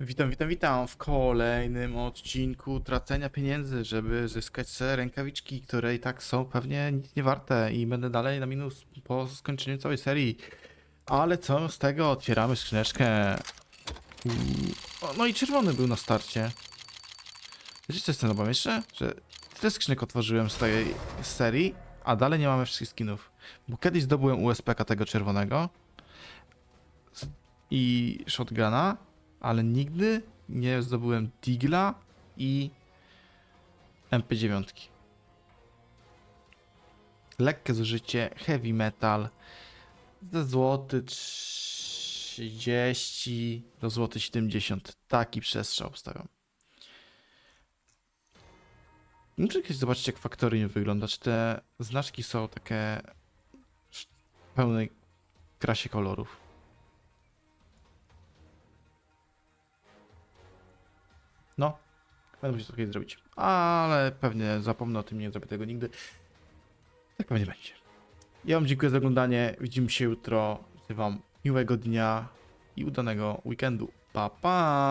Witam, witam, witam w kolejnym odcinku tracenia pieniędzy, żeby zyskać sobie rękawiczki, które i tak są pewnie nic nie warte i będę dalej na minus po skończeniu całej serii. Ale co z tego? Otwieramy skrzyneczkę. O, No i czerwony był na starcie. Wiecie co jest ten jeszcze? Że tyle skrzynek otworzyłem z tej serii, a dalej nie mamy wszystkich skinów. Bo kiedyś zdobyłem USPK tego czerwonego i shotguna, ale nigdy nie zdobyłem Digla i MP9. Lekkie zużycie, heavy metal, ze złoty 30 do złoty 70. Taki przestrzał obstawiam. Muszę kiedyś zobaczyć jak Factory wygląda, czy te znaczki są takie w pełnej krasie kolorów. No, będę musiał to kiedyś zrobić. Ale pewnie zapomnę o tym, nie zrobię tego nigdy. Tak pewnie będzie. Ja wam dziękuję za oglądanie. Widzimy się jutro. Życzę wam miłego dnia i udanego weekendu. Pa, pa!